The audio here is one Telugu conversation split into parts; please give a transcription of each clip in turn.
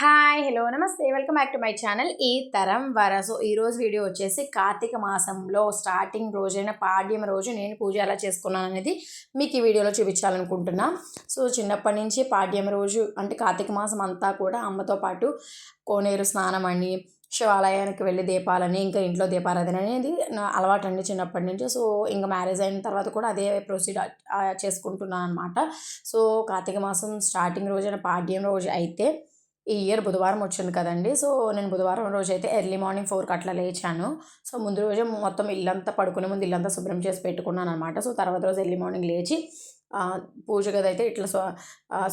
హాయ్ హలో నమస్తే. Welcome back to my channel ఈ తరం వర. సో ఈరోజు వీడియో వచ్చేసి కార్తీక మాసంలో స్టార్టింగ్ రోజైన పాడ్యం రోజు నేను పూజ ఎలా చేసుకున్నాను అనేది మీకు ఈ వీడియోలో చూపించాలనుకుంటున్నా. సో చిన్నప్పటి నుంచి పాడ్యం రోజు అంటే కార్తీక మాసం అంతా కూడా అమ్మతో పాటు కోనేరు స్నానం అని శివాలయానికి వెళ్ళి దీపాలని ఇంకా ఇంట్లో దీపారాధన అనేది నా అలవాటు అండి చిన్నప్పటి నుంచి. సో ఇంకా మ్యారేజ్ అయిన తర్వాత కూడా అదే ప్రొసీడ్ చేసుకుంటున్నాను అనమాట సో కార్తీక మాసం స్టార్టింగ్ రోజైన పాడ్యం రోజు అయితే ఈ ఇయర్ బుధవారం వచ్చింది కదండి. సో నేను బుధవారం రోజు అయితే ఎర్లీ మార్నింగ్ ఫోర్కి అట్లా లేచాను. సో ముందు రోజు మొత్తం ఇల్లంతా పడుకునే ముందు ఇల్లంతా శుభ్రం చేసి పెట్టుకున్నాను అనమాట సో తర్వాత రోజు ఎర్లీ మార్నింగ్ లేచి పూజ గది అయితే ఇట్లా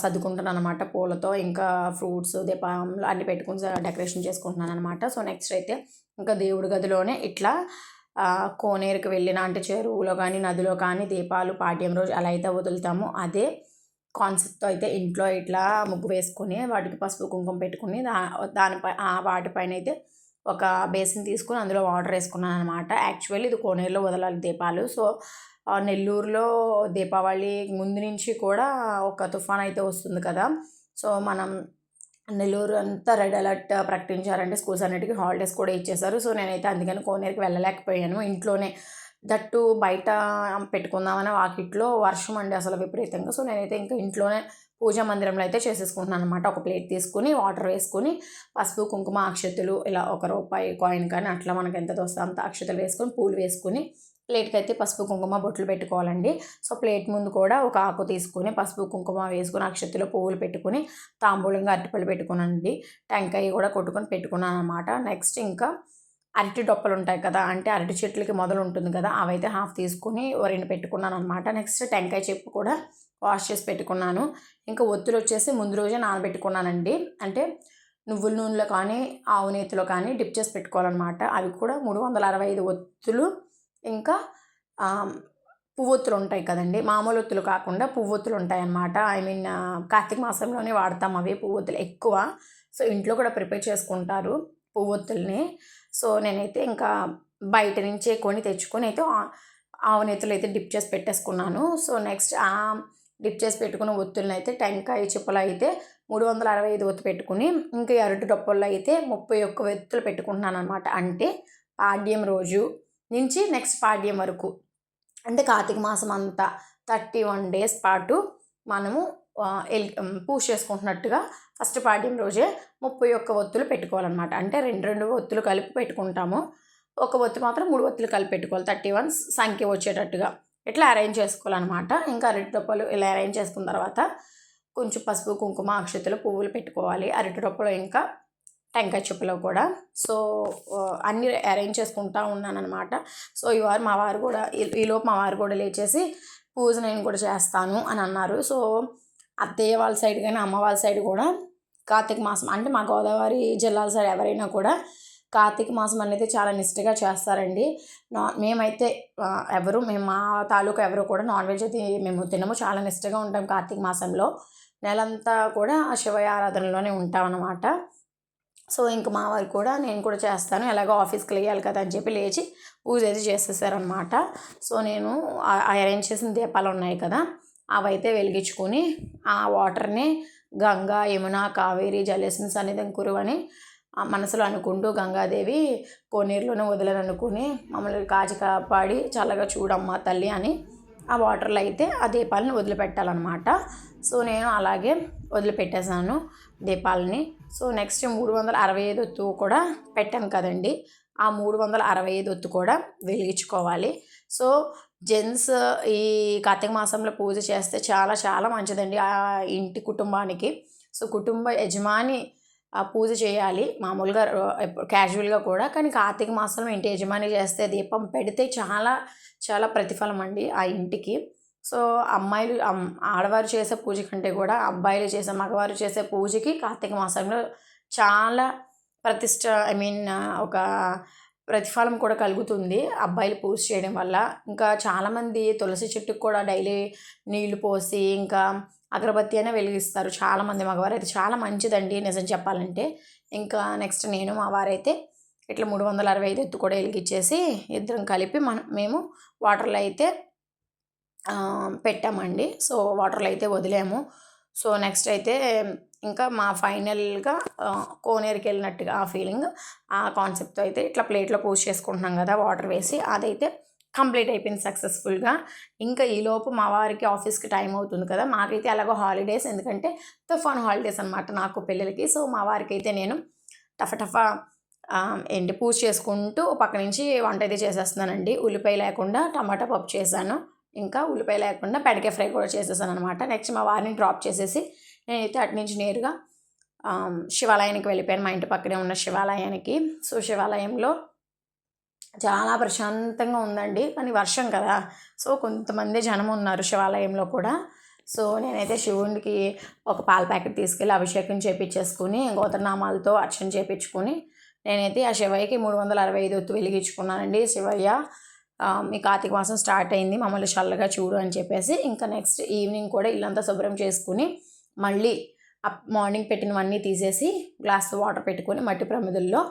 సర్దుకుంటున్నాను అనమాట పూలతో ఇంకా ఫ్రూట్స్ దీపాలు అన్ని పెట్టుకుని డెకరేషన్ చేసుకుంటున్నాను అనమాట సో నెక్స్ట్ అయితే ఇంకా దేవుడి గదిలోనే ఇట్లా కోనేరుకి వెళ్ళిన అంటే చెరువులో కానీ నదిలో కానీ దీపాలు పాడ్యం రోజు అలా అయితే వదులుతామో. అదే కాన్సెప్ట్తో అయితే ఇంట్లో ఇట్లా ముగ్గు వేసుకొని వాటికి పసుపు కుంకుమ పెట్టుకుని దా దానిపై వాటిపైన అయితే ఒక బేసిన్ తీసుకుని అందులో వాటర్ వేసుకున్నాను అనమాట యాక్చువల్లీ ఇది కోనేరులో వదలాలి దీపాలు. సో నెల్లూరులో దీపావళి ముందు నుంచి కూడా ఒక తుఫాన్ అయితే వస్తుంది కదా. సో మనం నెల్లూరు అంతా రెడ్ అలర్ట్ ప్రకటించారంటే స్కూల్స్ అన్నిటికీ హాలిడేస్ కూడా ఇచ్చేశారు. సో నేనైతే అందుకని కోనేరుకి వెళ్ళలేకపోయాను. ఇంట్లోనే దట్టు బయట పెట్టుకుందామని వాకిట్లో వర్షం అండి అసలు విపరీతంగా. సో నేనైతే ఇంకా ఇంట్లోనే పూజా మందిరంలో అయితే చేసేసుకుంటున్నాను అనమాట ఒక ప్లేట్ తీసుకుని వాటర్ వేసుకుని పసుపు కుంకుమ అక్షతలు ఇలా ఒక రూపాయి కాయిన్ కానీ అట్లా మనకి ఎంత దోస్తా అంత అక్షతలు వేసుకొని పూలు వేసుకుని ప్లేట్కి అయితే పసుపు కుంకుమ బొట్లు పెట్టుకోవాలండి. సో ప్లేట్ ముందు కూడా ఒక ఆకు తీసుకుని పసుపు కుంకుమ వేసుకుని అక్షతిలో పువ్వులు పెట్టుకుని తాంబూలంగా అరటిపళ్ళు పెట్టుకున్నానండి. టెంకాయ కూడా కొట్టుకొని పెట్టుకున్నాను అనమాట నెక్స్ట్ ఇంకా అరటి డొప్పలు ఉంటాయి కదా అంటే అరటి చెట్లకి మొదలు ఉంటుంది కదా అవైతే హాఫ్ తీసుకుని రెండు పెట్టుకున్నాను అనమాట నెక్స్ట్ టెంకాయ చెప్పు కూడా వాష్ చేసి పెట్టుకున్నాను. ఇంకా ఒత్తులు వచ్చేసి ముందు రోజే నానబెట్టుకున్నానండి. అంటే నువ్వుల నూనెలో కానీ ఆవు నేతిలో కానీ డిప్ చేసి పెట్టుకోవాలన్నమాట. అవి కూడా మూడు వందల అరవై ఐదు ఒత్తులు. ఇంకా పువ్వొత్తులు ఉంటాయి కదండి మామూలు ఒత్తులు కాకుండా పువ్వొత్తులు ఉంటాయి అన్నమాట ఐ మీన్ కార్తీక మాసంలోనే వాడతాం అవి పువ్వొత్తులు ఎక్కువ. సో ఇంట్లో కూడా ప్రిపేర్ చేసుకుంటారు. పువ్వొత్తుల్ని. సో నేనైతే ఇంకా బయట నుంచే కొని తెచ్చుకొని అయితే ఆవు నెత్తులు అయితే డిప్ చేసి పెట్టేసుకున్నాను. సో నెక్స్ట్ ఆ డిప్ చేసి పెట్టుకున్న ఒత్తులను అయితే టెంకాయ చిప్పలు అయితే మూడు వందల అరవై ఐదు ఒత్తు పెట్టుకుని ఇంకా అరటి డొప్పల్లో అయితే ముప్పై ఒక్క ఒత్తులు పెట్టుకుంటున్నాను అనమాట అంటే పాడ్యం రోజు నుంచి నెక్స్ట్ పాడ్యం వరకు. అంటే కార్తీక మాసం అంతా థర్టీ వన్ డేస్ పాటు మనము పూజ చేసుకుంటున్నట్టుగా ఫస్ట్ పాడ్యం రోజే ముప్పై ఒక్క ఒత్తులు పెట్టుకోవాలన్నమాట. అంటే రెండు రెండు ఒత్తులు కలిపి పెట్టుకుంటాము. ఒక ఒత్తు మాత్రం మూడు ఒత్తులు కలిపి పెట్టుకోవాలి. థర్టీ వన్ సంఖ్య వచ్చేటట్టుగా. ఇట్లా అరేంజ్ చేసుకోవాలన్నమాట. ఇంకా అరటి డొప్పలు ఇలా అరేంజ్ చేసుకున్న తర్వాత కొంచెం పసుపు కుంకుమ అక్షతలు పువ్వులు పెట్టుకోవాలి. అరటి డొప్పలు ఇంకా టెంకాయ చెప్పులో కూడా. సో అన్నీ అరేంజ్ చేసుకుంటా ఉన్నాను అనమాట సో ఈ వారు మా వారు కూడా ఈలోపు మా వారు కూడా లేచేసి పూజ నేను కూడా చేస్తాను అని అన్నారు. సో అత్తయ్య వాళ్ళ సైడ్ కానీ అమ్మ వాళ్ళ సైడ్ కూడా కార్తీక మాసం అంటే మా గోదావరి జిల్లాల సైడ్ ఎవరైనా కూడా కార్తీక మాసం అనేది చాలా నిష్ఠగా చేస్తారండి. నా మేమైతే ఎవరు మేము మా తాలూకా ఎవరు కూడా నాన్ వెజ్ అయితే మేము తినము. చాలా నిష్ఠగా ఉంటాం కార్తీక మాసంలో. నెలంతా కూడా శివయ ఆరాధనలోనే ఉంటాం అన్నమాట. సో ఇంక మా వారు కూడా నేను కూడా చేస్తాను. ఎలాగో ఆఫీస్కి లేయాలి కదా అని చెప్పి లేచి పూజ అయితే చేసేసారనమాట సో నేను అరేంజ్ చేసిన దీపాలు ఉన్నాయి కదా. అవైతే వెలిగించుకొని ఆ వాటర్ని గంగా యమున కావేరి జలేసిన సన్నిధం కురువని మనసులో అనుకుంటూ గంగాదేవి కోనేరులోనే వదలననుకుని మమ్మల్ని కాచి కాపాడి చల్లగా చూడమ్మా తల్లి అని ఆ వాటర్లో అయితే ఆ దీపాలని వదిలిపెట్టాలన్నమాట. సో నేను అలాగే వదిలిపెట్టేశాను దీపాలని. సో నెక్స్ట్ మూడు వందల అరవై ఐదు ఒత్తు కూడా పెట్టాను కదండి. ఆ మూడు వందల అరవై ఐదు ఒత్తు కూడా వెలిగించుకోవాలి. సో జెంట్స్ ఈ కార్తీక మాసంలో పూజ చేస్తే చాలా చాలా మంచిదండి ఆ ఇంటి కుటుంబానికి. సో కుటుంబ యజమాని పూజ చేయాలి. మామూలుగా క్యాజువల్గా కూడా. కానీ కార్తీక మాసంలో ఇంటి యజమాని చేస్తే దీపం పెడితే చాలా చాలా ప్రతిఫలం అండి ఆ ఇంటికి. సో అమ్మాయిలు ఆడవారు చేసే పూజ కంటే కూడా అబ్బాయిలు చేసే మగవారు చేసే పూజకి కార్తీక మాసంలో చాలా ప్రతిష్ట ఐ మీన్ ఒక ప్రతిఫలం కూడా కలుగుతుంది. అబ్బాయిలు పూజ చేయడం వల్ల. ఇంకా చాలామంది తులసి చెట్టుకు కూడా డైలీ నీళ్ళు పోసి ఇంకా అగరబత్తి అయినా వెలిగిస్తారు. చాలామంది మగవారు అయితే చాలా మంచిదండి నిజం చెప్పాలంటే. ఇంకా నెక్స్ట్ నేను మా వారైతే ఇట్లా మూడు వందల అరవై ఐదు ఎత్తు కూడా వెలిగించేసి ఇద్దరం కలిపి మనం మేము వాటర్లో అయితే పెట్టామండి. సో వాటర్లో అయితే వదిలేము. సో నెక్స్ట్ అయితే ఇంకా మా ఫైనల్గా కోనేరుకి వెళ్ళినట్టుగా ఆ ఫీలింగ్ ఆ కాన్సెప్ట్తో అయితే ఇట్లా ప్లేట్లో పూజ చేసుకుంటున్నాం కదా వాటర్ వేసి అదైతే కంప్లీట్ అయిపోయింది సక్సెస్ఫుల్గా. ఇంకా ఈలోపు మా వారికి ఆఫీస్కి టైం అవుతుంది కదా మాకైతే అలాగో హాలిడేస్ ఎందుకంటే తుఫాన్ హాలిడేస్ అనమాట నాకు పిల్లలకి. సో మా వారికి అయితే నేను టఫ టఫ ఏంటి పూజ చేసుకుంటూ పక్క నుంచి వంట అయితే చేసేస్తున్నానండి. ఉల్లిపాయ లేకుండా టమాటా పప్పు చేశాను. ఇంకా ఉల్లిపాయ లేకుండా పెడకే ఫ్రై కూడా చేసేసాను అనమాట నెక్స్ట్ మా వారిని డ్రాప్ చేసేసి నేనైతే అటు నుంచి నేరుగా శివాలయానికి వెళ్ళిపోయాను. మా ఇంటి పక్కనే ఉన్న శివాలయానికి. సో శివాలయంలో చాలా ప్రశాంతంగా ఉందండి. కానీ వర్షం కదా. సో కొంతమంది జనం ఉన్నారు శివాలయంలో కూడా. సో నేనైతే శివుడికి ఒక పాల ప్యాకెట్ తీసుకెళ్ళి అభిషేకం చేపించేసుకుని గోత్రనామాలతో అర్చన చేపించుకుని నేనైతే ఆ శివయ్యకి మూడు వందల అరవై ఐదు ఒత్తు వెలిగించుకున్నానండి. శివయ్య మీ కార్తీక మాసం స్టార్ట్ అయింది. మమ్మల్ని చల్లగా చూడు అని చెప్పేసి ఇంకా నెక్స్ట్ ఈవినింగ్ కూడా ఇల్లంతా శుభ్రం చేసుకుని మళ్ళీ అప్ మార్నింగ్ పెట్టినవన్నీ తీసేసి గ్లాస్ వాటర్ పెట్టుకొని మట్టి ప్రమిదల్లో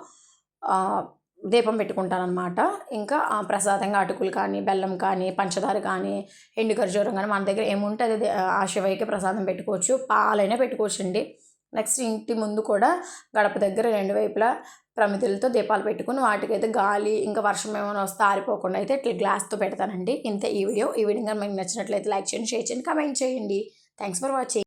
దీపం పెట్టుకుంటానమాట ఇంకా ప్రసాదంగా అటుకులు కానీ బెల్లం కానీ పంచదార కానీ ఎండు ఖర్జూరం కానీ మన దగ్గర ఏముంటే అది ఆ శివయ్యకి ప్రసాదం పెట్టుకోవచ్చు. పాలైనా పెట్టుకోవచ్చు అండి నెక్స్ట్ ఇంటి ముందు కూడా గడప దగ్గర రెండు వైపులా ప్రమితులతో దీపాలు పెట్టుకుని వాటికైతే గాలి ఇంకా వర్షం ఏమైనా వస్తే ఆరిపోకుండా అయితే ఇట్లా గ్లాస్తో పెడతానండి. ఇంత ఈ వీడియో. ఈ వీడియో మీకు నచ్చినట్లయితే లైక్ చేయండి షేర్ చేయండి కమెంట్ చేయండి. Thanks for watching